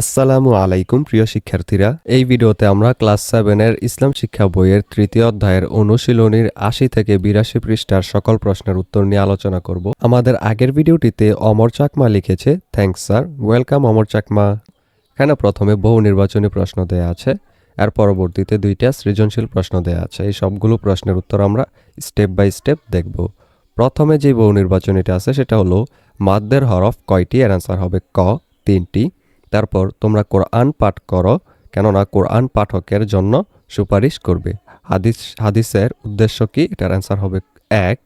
আসসালামু আলাইকুম, প্রিয় শিক্ষার্থীরা। এই ভিডিওতে আমরা ক্লাস সেভেনের ইসলাম শিক্ষা বইয়ের তৃতীয় অধ্যায়ের অনুশীলনীর আশি থেকে বিরাশি পৃষ্ঠার সকল প্রশ্নের উত্তর নিয়ে আলোচনা করব। আমাদের আগের ভিডিওটিতে অমর চাকমা লিখেছে thanks sir welcome Amar Chakma. এখানে প্রথমে বহু নির্বাচনী প্রশ্ন দেয়া আছে, এর পরবর্তীতে দুইটা সৃজনশীল প্রশ্ন দেয়া আছে। এই সবগুলো প্রশ্নের উত্তর আমরা স্টেপ বাই স্টেপ দেখব। প্রথমে যে বহু নির্বাচনীটা আছে, সেটা হলো মাদ্দের হরফ কয়টি? এর অ্যান্সার হবে ক, তিনটি। তারপর তোমরা কোরআন পাঠ করো, কেননা কোরআন পাঠকের জন্য সুপারিশ করবে। হাদিস, হাদিসের উদ্দেশ্য কি? এটার অ্যান্সার হবে এক,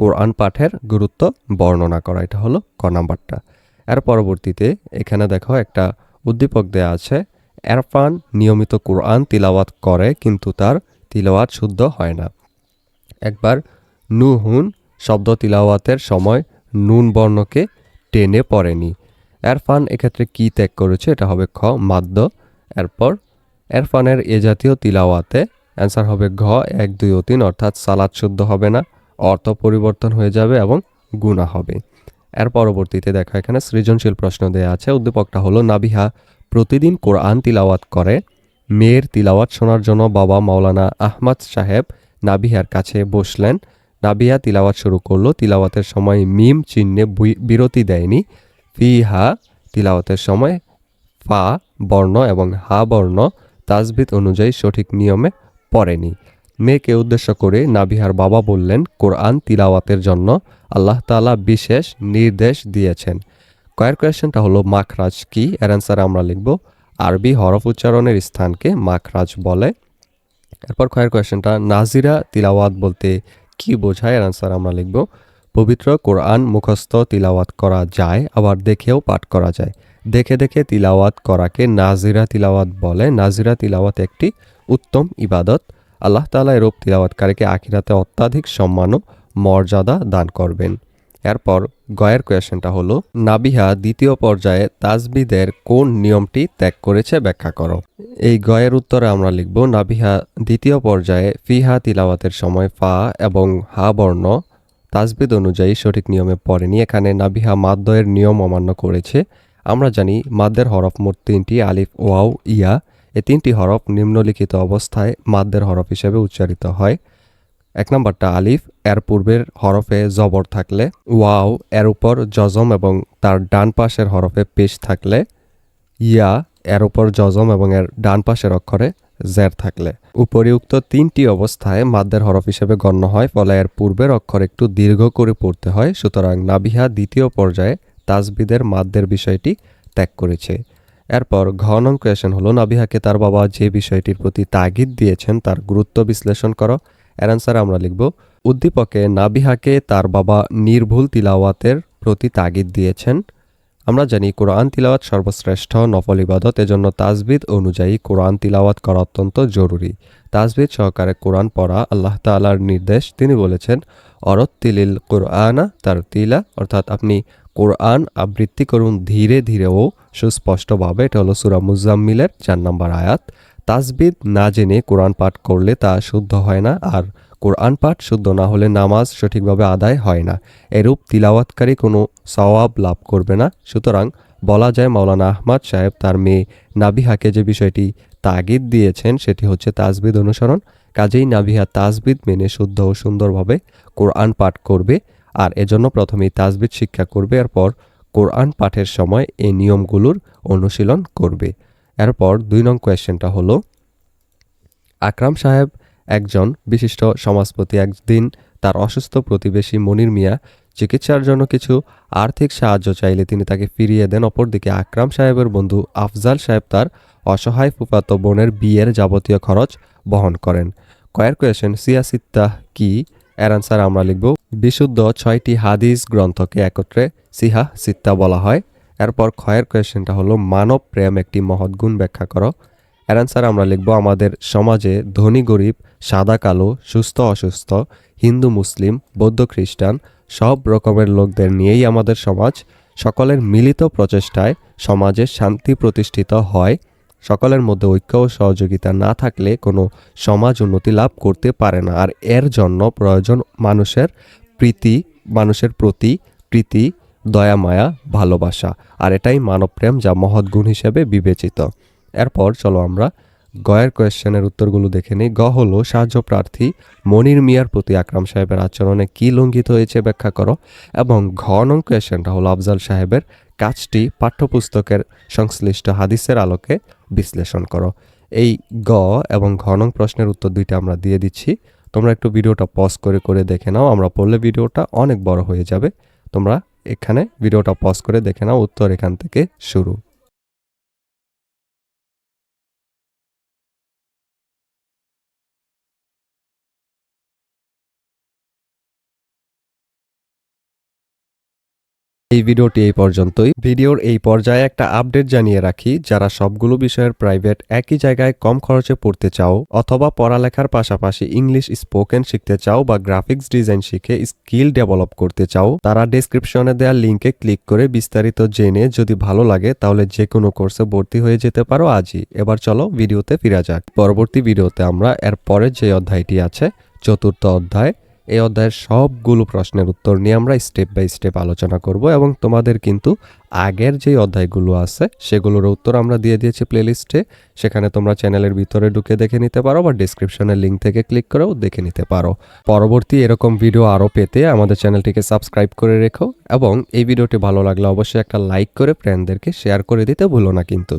কোরআন পাঠের গুরুত্ব বর্ণনা করা। এটা হলো ক নাম্বারটা। এর পরবর্তীতে এখানে দেখো একটা উদ্দীপক দেয়া আছে, এরফান নিয়মিত কোরআন তিলাওয়াত করে, কিন্তু তার তিলাওয়াত শুদ্ধ হয় না। একবার নুহুন শব্দ তিলাওয়াতের সময় নুন বর্ণকে টেনে পড়েনি। এরফান এক্ষেত্রে কি ত্যাগ করেছে? এটা হবে খ, মাদ্য। এরপর, এরফানের এ জাতীয় তিলাওয়াতে অ্যান্সার হবে ঘ, এক, দুই ও তিন, অর্থাৎ সালাদ শুদ্ধ হবে না, অর্থ পরিবর্তন হয়ে যাবে এবং গুণা হবে। এর পরবর্তীতে দেখা, এখানে সৃজনশীল প্রশ্ন দেয়া আছে। উদ্দীপকটা হলো, নাবিহা প্রতিদিন কোরআন তিলাওয়াত করে, মেয়ের তিলাওয়াত শোনার জন্য বাবা মাওলানা আহমদ সাহেব নাবিহার কাছে বসলেন। নাবিহা তিলাওয়াত শুরু করল। তিলাওয়াতের সময় মিম, চিহ্নে বিরতি দেয়নি। ফিহা, তিলাওয়াতের সময় ফা, বর্ণ এবং হা, বর্ণ তাজবিদ অনুযায়ী সঠিক নিয়মে পড়েনি। মেয়েকে উদ্দেশ্য করে নাবিহার বাবা বললেন, কোরআন তিলাওয়াতের জন্য আল্লাহ তাআলা বিশেষ নির্দেশ দিয়েছেন। কয়ের কোয়েশ্চেনটা হলো, মাখরাজ কি? এর অ্যান্সারে আমরা লিখব, আরবি হরফ উচ্চারণের স্থানকে মাখরাজ বলে। এরপর কয়ের কোয়েশ্চেনটা, নাজিরা তিলাওয়াত বলতে কি বোঝায়? এর অ্যান্সার আমরা লিখব পবিত্র কোরআন মুখস্থ তিলাওয়াত করা যায়, আবার দেখেও পাঠ করা যায়। দেখে দেখে তিলাওয়াত করাকে নাজিরা তিলাওয়াত বলে। নাজিরা তিলাওয়াত একটি উত্তম ইবাদত। আল্লাহ তাআলা এরূপ তিলাওয়াতকারীকে আখিরাতে অত্যাধিক সম্মান ও মর্যাদা দান করবেন। এরপর গয়ের কোয়েশনটা হলো, নাবিহা দ্বিতীয় পর্যায়ে তাজবিদের কোন নিয়মটি ত্যাগ করেছে ব্যাখ্যা করো। এই গয়ের উত্তরে আমরা লিখব, নাবিহা দ্বিতীয় পর্যায়ে ফিহা তিলাওয়াতের সময় ফা এবং হা বর্ণ তাজবিদ অনুযায়ী সঠিক নিয়মে পড়েনি। এখানে নাবিহা মাদ্দয়ের নিয়ম অমান্য করেছে। আমরা জানি মাদ্দের হরফ মোট তিনটি, আলিফ, ওয়াও, ইয়া। এ তিনটি হরফ নিম্নলিখিত অবস্থায় মাদ্দের হরফ হিসেবে উচ্চারিত হয়। এক নম্বরটা আলিফ, এর পূর্বের হরফে জবর থাকলে, ওয়াও, এর উপর জজম এবং তার ডান পাশের হরফে পেশ থাকলে, ইয়া, এর উপর জজম এবং এর ডান পাশের অক্ষরে জের থাকলে। উপরিউক্ত তিনটি অবস্থায় মাদ্দের হরফ হিসেবে গণ্য হয়, ফলে এর পূর্বের অক্ষর একটু দীর্ঘ করে পড়তে হয়। সুতরাং নাবিহা দ্বিতীয় পর্যায়ে তাজবিদের মাদ্দের বিষয়টি ত্যাগ করেছে। এরপর ঘ নং কোয়েশন হলো, নাবিহাকে তার বাবা যে বিষয়টির প্রতি তাগিদ দিয়েছেন তার গুরুত্ব বিশ্লেষণ করো। এর আমরা লিখব, উদ্দীপকে নাবিহাকে তার বাবা নির্ভুল তিলাওয়াতের প্রতি তাগিদ দিয়েছেন। আমরা জানি কোরআন তিলাওয়াত সর্বশ্রেষ্ঠ, নফল ইবাদত, এজন্য তাজবিদ অনুযায়ী কোরআন তিলাওয়াত করা অত্যন্ত জরুরি। তাজবিদ সহকারে কোরআন পড়া আল্লাহ তাআলার নির্দেশ। তিনি বলেছেন, অরত্তিলিল কোরআনা তার তিলা অর্থাৎ আপনি কোরআন আবৃত্তি করুন ধীরে ধীরে ও সুস্পষ্টভাবে। এটা হলো সুরা মুজাম্মিলের চার নম্বর আয়াত। তাজবিদ না জেনে কোরআন পাঠ করলে তা শুদ্ধ হয় না। আর কোরআন পাঠ শুদ্ধ না হলে নামাজ সঠিকভাবে আদায় হয় না। এরূপ তিলাওয়াতকারী কোনো সওয়াব লাভ করবে না। সুতরাং বলা যায় মাওলানা আহমদ সাহেব তার মেয়ে নাবিহাকে যে বিষয়টি তাগিদ দিয়েছেন সেটি হচ্ছে তাজবিদ অনুসরণ। কাজেই নাবিহা তাজবিদ মেনে শুদ্ধ ও সুন্দরভাবে কোরআন পাঠ করবে আর এজন্য প্রথমেই তাজবিদ শিক্ষা করবে, এরপর কোরআন পাঠের সময় এই নিয়মগুলোর অনুশীলন করবে। এরপর দুই নং কোয়েশ্চেনটা হলো, আকরাম সাহেব একজন বিশিষ্ট সমাজপতি একদিন তার অসুস্থ প্রতিবেশী মনির মিয়া চিকিৎসার জন্য কিছু আর্থিক সাহায্য চাইলে তিনি তাকে ফিরিয়ে দেন। অপরদিকে আকরাম সাহেবের বন্ধু আফজাল সাহেব তার অসহায় ফুফাতো বোনের বিয়ের যাবতীয় খরচ বহন করেন। কয়ের কোয়েশন সিয়াসিত্তাহ কি? এর আনসার আমরা লিখব। বিশুদ্ধ ছয়টি হাদিস গ্রন্থকে একত্রে সিহা সিত্তা বলা হয়। এরপর ক্ষয়ের কোয়েশনটা হলো, মানব প্রেম একটি মহৎ গুণ ব্যাখ্যা করো। এর আনসার আমরা লিখব, আমাদের সমাজে ধনী গরিব, সাদা কালো, সুস্থ অসুস্থ, হিন্দু মুসলিম, বৌদ্ধ খ্রিস্টান, সব রকমের লোকদের নিয়েই আমাদের সমাজ সকলের মিলিত প্রচেষ্টায় সমাজে শান্তি প্রতিষ্ঠিত হয়। সকলের মধ্যে ঐক্য ও সহযোগিতা না থাকলে কোনো সমাজ উন্নতি লাভ করতে পারে না। আর এর জন্য প্রয়োজন মানুষের প্রীতি, মানুষের প্রতি প্রীতি, দয়া, মায়া, ভালোবাসা। আর এটাই মানবপ্রেম যা মহৎ গুণ হিসেবে বিবেচিত। এরপর চলো আমরা গয়ের কোয়েশ্চেনের উত্তরগুলো দেখে নিই। গ হলো, সাহায্য প্রার্থী মনির মিয়ার প্রতি আকরাম সাহেবের আচরণে কি লঙ্ঘিত হয়েছে ব্যাখ্যা করো। এবং ঘ নং কোয়েশ্চেনটা হলো, আফজাল সাহেবের কাজটি পাঠ্যপুস্তকের সংশ্লিষ্ট হাদিসের আলোকে বিশ্লেষণ করো। এই গ এবং ঘ নং প্রশ্নের উত্তর দুইটা আমরা দিয়ে দিচ্ছি। তোমরা একটু ভিডিওটা পজ করে করে দেখে নাও। আমরা পড়লে ভিডিওটা অনেক বড় হয়ে যাবে। তোমরা এখানে ভিডিওটা পজ করে দেখে নাও। উত্তর এখান থেকে শুরু। এই ভিডিওটি এই পর্যন্তই। ভিডিওর এই পর্যায়ে একটা আপডেট জানিয়ে রাখি, যারা সবগুলো বিষয়ের প্রাইভেট একই জায়গায় কম খরচে পড়তে চাও অথবা পড়ালেখার পাশাপাশি ইংলিশ স্পোকেন শিখতে চাও বা গ্রাফিক্স ডিজাইন শিখে স্কিল ডেভেলপ করতে চাও, তারা ডেসক্রিপশনে দেওয়া লিঙ্কে ক্লিক করে বিস্তারিত জেনে যদি ভালো লাগে তাহলে যে কোনো কোর্সে ভর্তি হয়ে যেতে পারো আজই। এবার চলো ভিডিওতে ফিরা যাক। পরবর্তী ভিডিওতে আমরা এর পরের যে অধ্যায়টি আছে, চতুর্থ অধ্যায় এই অধ্যায়ের সবগুলো প্রশ্নের উত্তর নিয়ে আমরা স্টেপ বাই স্টেপ আলোচনা করব এবং তোমাদের কিন্তু আগের যে অধ্যায়গুলো আছে, সেগুলোর উত্তর আমরা দিয়ে দিয়েছি প্লেলিস্টে সেখানে তোমরা চ্যানেলের ভিতরে ঢুকে দেখে নিতে পারো বা ডিসক্রিপশনের লিঙ্ক থেকে ক্লিক করেও দেখে নিতে পারো। পরবর্তী এরকম ভিডিও আরও পেতে আমাদের চ্যানেলটিকে সাবস্ক্রাইব করে রেখো এবং এই ভিডিওটি ভালো লাগলে অবশ্যই একটা লাইক করে ফ্রেন্ডদেরকে শেয়ার করে দিতে ভুলো না কিন্তু।